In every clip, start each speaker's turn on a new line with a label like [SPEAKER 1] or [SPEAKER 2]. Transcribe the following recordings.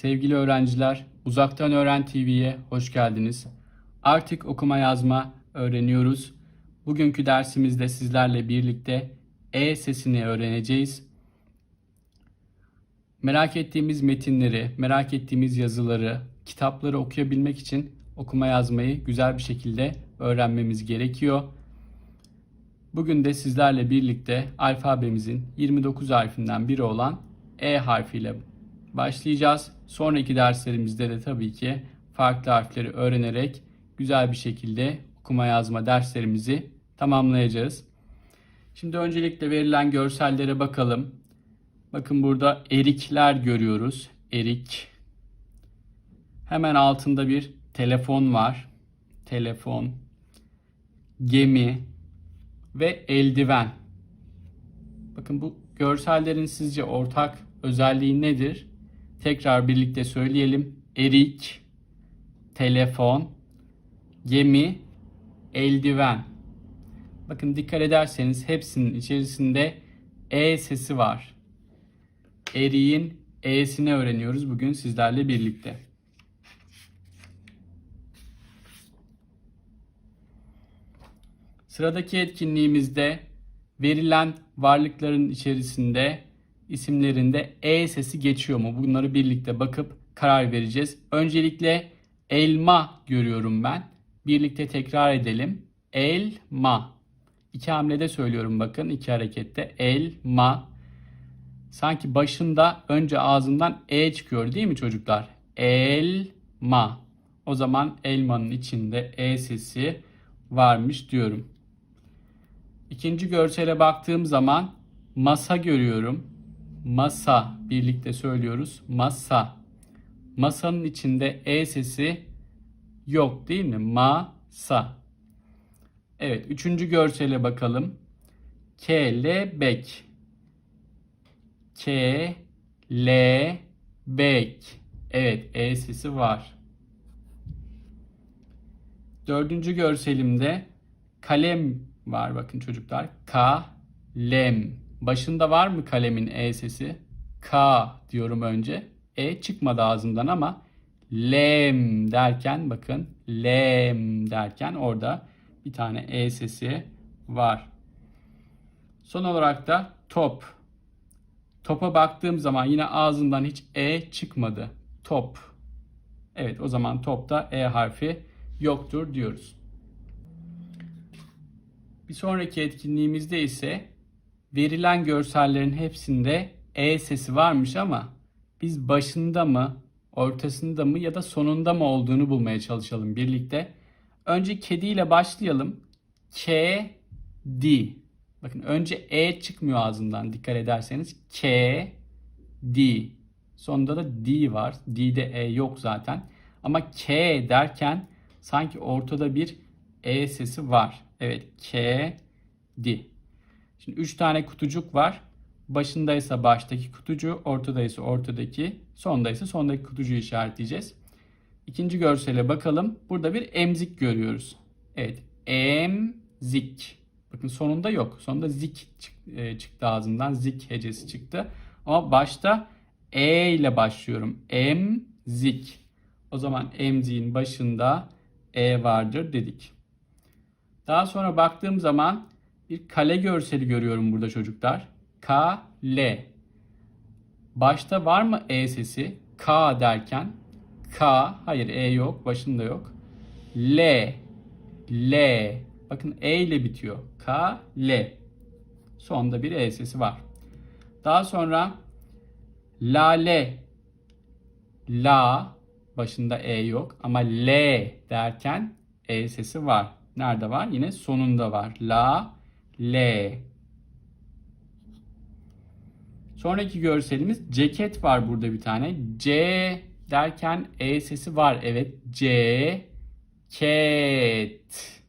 [SPEAKER 1] Sevgili öğrenciler, Uzaktan Öğren TV'ye hoş geldiniz. Artık okuma yazma öğreniyoruz. Bugünkü dersimizde sizlerle birlikte E sesini öğreneceğiz. Merak ettiğimiz metinleri, merak ettiğimiz yazıları, kitapları okuyabilmek için okuma yazmayı güzel bir şekilde öğrenmemiz gerekiyor. Bugün de sizlerle birlikte alfabemizin 29 harfinden biri olan E harfiyle başlayacağız. Sonraki derslerimizde de tabii ki farklı harfleri öğrenerek güzel bir şekilde okuma yazma derslerimizi tamamlayacağız. Şimdi öncelikle verilen görsellere bakalım. Bakın burada erikler görüyoruz. Erik. Hemen altında bir telefon var. Telefon. Gemi ve eldiven. Bakın bu görsellerin sizce ortak özelliği nedir? Tekrar birlikte söyleyelim. Erik, telefon, gemi, eldiven. Bakın dikkat ederseniz hepsinin içerisinde E sesi var. Eriğin E'sini öğreniyoruz bugün sizlerle birlikte. Sıradaki etkinliğimizde verilen varlıkların içerisinde isimlerinde E sesi geçiyor mu? Bunları birlikte bakıp karar vereceğiz. Öncelikle elma görüyorum ben. Birlikte tekrar edelim. Elma. İki hamlede söylüyorum bakın. iki harekette. Elma. Sanki başında önce ağzından E çıkıyor değil mi çocuklar? Elma. O zaman elmanın içinde E sesi varmış diyorum. İkinci görsele baktığım zaman masa görüyorum. Masa birlikte söylüyoruz. Masa. Masanın içinde E sesi yok değil mi? Masa. Evet, üçüncü görsele bakalım. Kelebek. Kelebek. Evet, E sesi var. Dördüncü görselimde kalem var bakın çocuklar. Kalem. Başında var mı kalemin E sesi? K diyorum önce. E çıkmadı ağzımdan ama lem derken bakın lem derken orada bir tane E sesi var. Son olarak da top. Topa baktığım zaman yine ağzından hiç E çıkmadı. Top. Evet o zaman topta E harfi yoktur diyoruz. Bir sonraki etkinliğimizde ise verilen görsellerin hepsinde E sesi varmış ama biz başında mı, ortasında mı ya da sonunda mı olduğunu bulmaya çalışalım birlikte. Önce kediyle başlayalım. K, D. Bakın önce E çıkmıyor ağzından dikkat ederseniz. K, D. Sonunda da D var. D'de E yok zaten. Ama K derken sanki ortada bir E sesi var. Evet K, D. Şimdi 3 tane kutucuk var. Başındaysa baştaki kutucuğu, ortadaysa ortadaki, sondaysa sondaki kutucuğu işaretleyeceğiz. İkinci görsele bakalım. Burada bir emzik görüyoruz. Evet, emzik. Bakın sonunda yok. Sonunda zik e, çıktı ağzından. Zik hecesi çıktı. Ama başta e ile başlıyorum. Emzik. O zaman emziğin başında e vardır dedik. Daha sonra baktığım zaman bir kale görseli görüyorum burada çocuklar. Kale. Başta var mı E sesi? K derken. K. Hayır E yok. Başında yok. L. L. Bakın E ile bitiyor. K. L. Sonda bir E sesi var. Daha sonra lale. La. Başında E yok. Ama L derken E sesi var. Nerede var? Yine sonunda var. La, L. Sonraki görselimiz ceket var burada bir tane. C derken E sesi var. Evet. C, ket.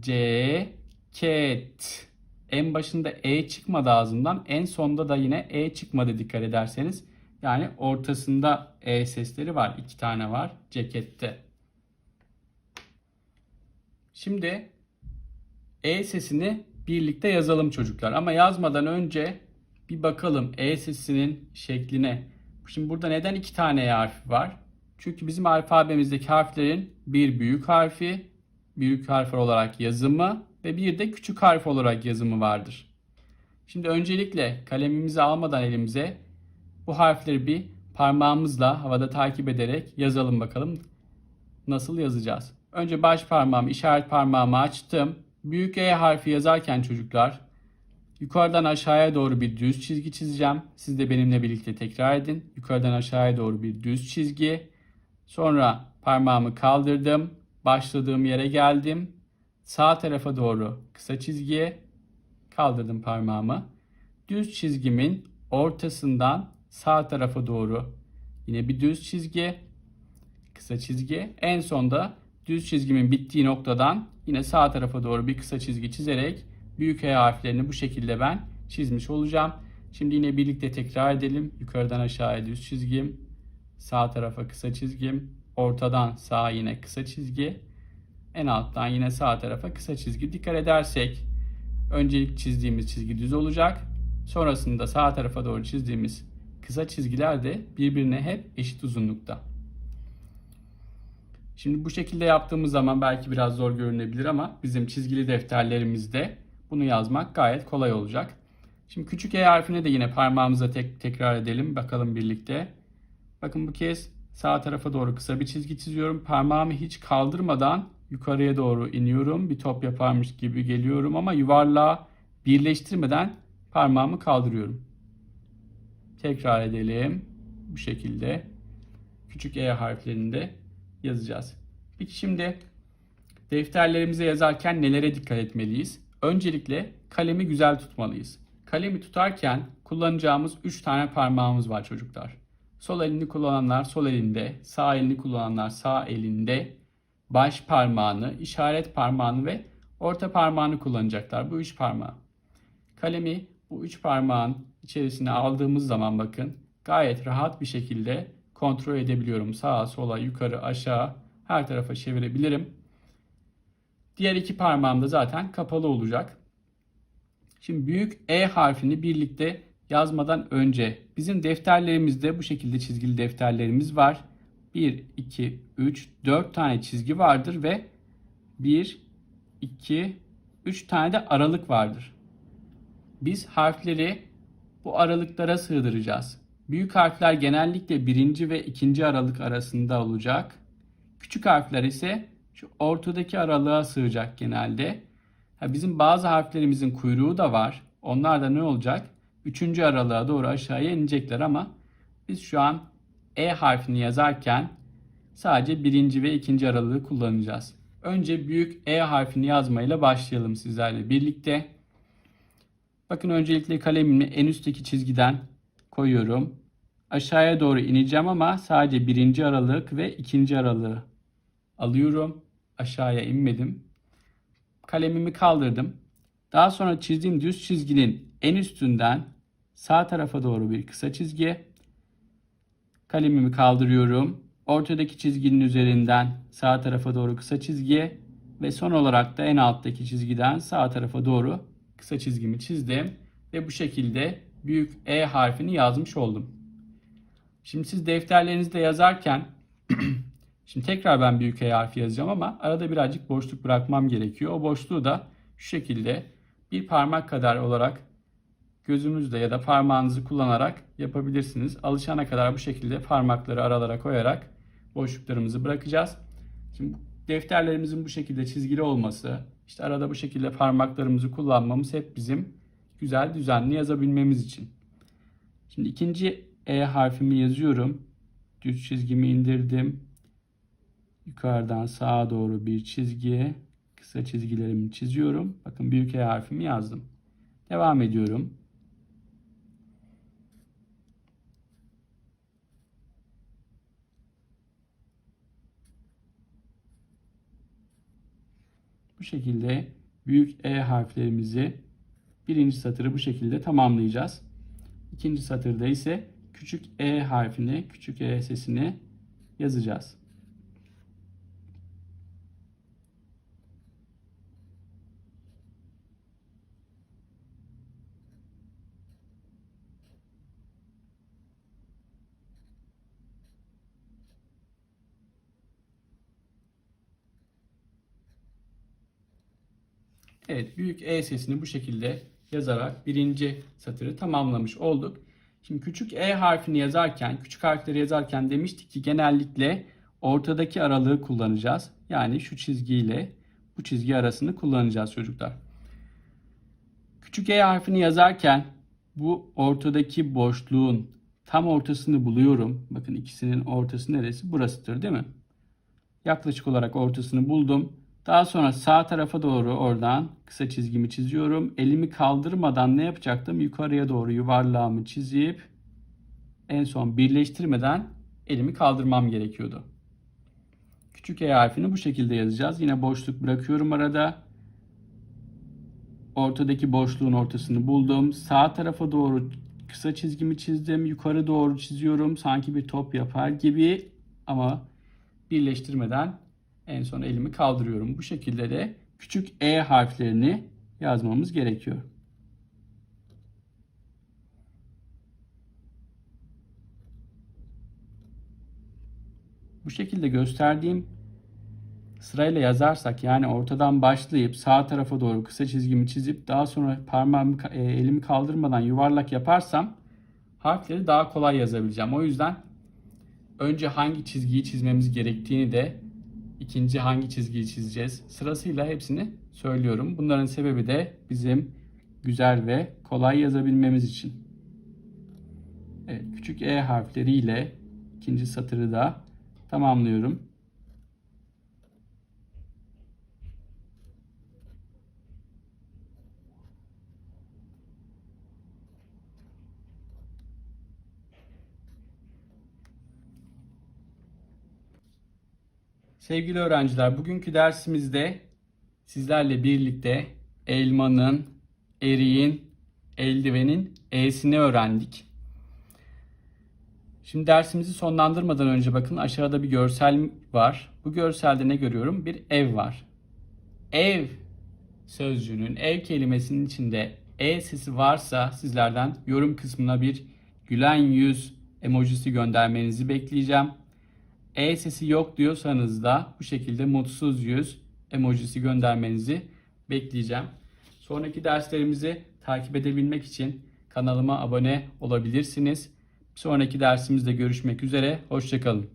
[SPEAKER 1] C, ket. En başında E çıkmadı ağzımdan. En sonda da yine E çıkmadı dikkat ederseniz. Yani ortasında E sesleri var. İki tane var cekette. Şimdi E sesini birlikte yazalım çocuklar. Ama yazmadan önce bir bakalım E sesinin şekline. Şimdi burada neden iki tane E harfi var? Çünkü bizim alfabemizdeki harflerin bir büyük harfi, büyük harf olarak yazımı ve bir de küçük harf olarak yazımı vardır. Şimdi öncelikle kalemimizi almadan elimize bu harfleri bir parmağımızla havada takip ederek yazalım bakalım nasıl yazacağız. Önce baş parmağımı, işaret parmağımı açtım. Büyük E harfi yazarken çocuklar yukarıdan aşağıya doğru bir düz çizgi çizeceğim. Siz de benimle birlikte tekrar edin. Yukarıdan aşağıya doğru bir düz çizgi. Sonra parmağımı kaldırdım. Başladığım yere geldim. Sağ tarafa doğru kısa çizgiye kaldırdım parmağımı. Düz çizgimin ortasından sağ tarafa doğru yine bir düz çizgi, kısa çizgi. En sonda düz çizgimin bittiği noktadan yine sağ tarafa doğru bir kısa çizgi çizerek büyük H harflerini bu şekilde ben çizmiş olacağım. Şimdi yine birlikte tekrar edelim. Yukarıdan aşağıya düz çizgim, sağ tarafa kısa çizgim, ortadan sağa yine kısa çizgi, en alttan yine sağ tarafa kısa çizgi. Dikkat edersek öncelik çizdiğimiz çizgi düz olacak. Sonrasında sağ tarafa doğru çizdiğimiz kısa çizgiler de birbirine hep eşit uzunlukta. Şimdi bu şekilde yaptığımız zaman belki biraz zor görünebilir ama bizim çizgili defterlerimizde bunu yazmak gayet kolay olacak. Şimdi küçük E harfini de yine parmağımıza tek, tekrar edelim. Bakalım birlikte. Bakın bu kez sağ tarafa doğru kısa bir çizgi çiziyorum. Parmağımı hiç kaldırmadan yukarıya doğru iniyorum. Bir top yaparmış gibi geliyorum ama yuvarlağı birleştirmeden parmağımı kaldırıyorum. Tekrar edelim. Bu şekilde küçük E harflerini de yazacağız. Peki şimdi defterlerimize yazarken nelere dikkat etmeliyiz? Öncelikle kalemi güzel tutmalıyız. Kalemi tutarken kullanacağımız 3 tane parmağımız var çocuklar. Sol elini kullananlar sol elinde, sağ elini kullananlar sağ elinde, baş parmağını, işaret parmağını ve orta parmağını kullanacaklar. Bu üç parmağı. Kalemi bu üç parmağın içerisine aldığımız zaman bakın gayet rahat bir şekilde kontrol edebiliyorum. Sağa, sola, yukarı, aşağı her tarafa çevirebilirim. Diğer iki parmağım da zaten kapalı olacak. Şimdi büyük E harfini birlikte yazmadan önce bizim defterlerimizde bu şekilde çizgili defterlerimiz var. 1, 2, 3, 4 tane çizgi vardır ve 1, 2, 3 tane de aralık vardır. Biz harfleri bu aralıklara sığdıracağız. Büyük harfler genellikle birinci ve ikinci aralık arasında olacak. Küçük harfler ise şu ortadaki aralığa sığacak genelde. Ha bizim bazı harflerimizin kuyruğu da var. Onlar da ne olacak? Üçüncü aralığa doğru aşağıya inecekler ama biz şu an E harfini yazarken sadece birinci ve ikinci aralığı kullanacağız. Önce büyük E harfini yazmayla başlayalım sizlerle birlikte. Bakın öncelikle kalemimi en üstteki çizgiden koyuyorum. Aşağıya doğru ineceğim ama sadece birinci aralık ve ikinci aralığı alıyorum. Aşağıya inmedim. Kalemimi kaldırdım. Daha sonra çizdiğim düz çizginin en üstünden sağ tarafa doğru bir kısa çizgi. Kalemimi kaldırıyorum. Ortadaki çizginin üzerinden sağ tarafa doğru kısa çizgi ve son olarak da en alttaki çizgiden sağ tarafa doğru kısa çizgimi çizdim ve bu şekilde büyük E harfini yazmış oldum. Şimdi siz defterlerinizde yazarken şimdi tekrar ben büyük E harfi yazacağım ama arada birazcık boşluk bırakmam gerekiyor. O boşluğu da şu şekilde bir parmak kadar olarak gözümüzle ya da parmağınızı kullanarak yapabilirsiniz. Alışana kadar bu şekilde parmakları aralara koyarak boşluklarımızı bırakacağız. Şimdi defterlerimizin bu şekilde çizgili olması, işte arada bu şekilde parmaklarımızı kullanmamız hep bizim güzel düzenli yazabilmemiz için. Şimdi ikinci E harfimi yazıyorum. Düz çizgimi indirdim. Yukarıdan sağa doğru bir çizgi, kısa çizgilerimi çiziyorum. Bakın büyük E harfimi yazdım. Devam ediyorum. Bu şekilde büyük E harflerimizi Birinci satırı bu şekilde tamamlayacağız. İkinci satırda ise küçük e harfini, küçük e sesini yazacağız. Evet, büyük E sesini bu şekilde yazarak birinci satırı tamamlamış olduk. Şimdi küçük E harfini yazarken, küçük harfleri yazarken demiştik ki genellikle ortadaki aralığı kullanacağız. Yani şu çizgiyle bu çizgi arasını kullanacağız çocuklar. Küçük E harfini yazarken bu ortadaki boşluğun tam ortasını buluyorum. Bakın ikisinin ortası neresi? Burasıdır değil mi? Yaklaşık olarak ortasını buldum. Daha sonra sağ tarafa doğru oradan kısa çizgimi çiziyorum. Elimi kaldırmadan ne yapacaktım? Yukarıya doğru yuvarlağımı çizip en son birleştirmeden elimi kaldırmam gerekiyordu. Küçük E harfini bu şekilde yazacağız. Yine boşluk bırakıyorum arada. Ortadaki boşluğun ortasını buldum. Sağ tarafa doğru kısa çizgimi çizdim. Yukarı doğru çiziyorum. Sanki bir top yapar gibi ama birleştirmeden en son elimi kaldırıyorum. Bu şekilde de küçük E harflerini yazmamız gerekiyor. Bu şekilde gösterdiğim sırayla yazarsak yani ortadan başlayıp sağ tarafa doğru kısa çizgimi çizip daha sonra parmağımı e, elimi kaldırmadan yuvarlak yaparsam harfleri daha kolay yazabileceğim. O yüzden önce hangi çizgiyi çizmemiz gerektiğini de ikinci hangi çizgiyi çizeceğiz sırasıyla hepsini söylüyorum. Bunların sebebi de bizim güzel ve kolay yazabilmemiz için. Evet, küçük E harfleriyle ikinci satırı da tamamlıyorum. Sevgili öğrenciler, bugünkü dersimizde sizlerle birlikte elmanın, eriğin, eldivenin E'sini öğrendik. Şimdi dersimizi sonlandırmadan önce bakın aşağıda bir görsel var. Bu görselde ne görüyorum? Bir ev var. Ev sözcüğünün, ev kelimesinin içinde E sesi varsa sizlerden yorum kısmına bir gülen yüz emojisi göndermenizi bekleyeceğim. E sesi yok diyorsanız da bu şekilde mutsuz yüz emojisi göndermenizi bekleyeceğim. Sonraki derslerimizi takip edebilmek için kanalıma abone olabilirsiniz. Sonraki dersimizde görüşmek üzere. Hoşçakalın.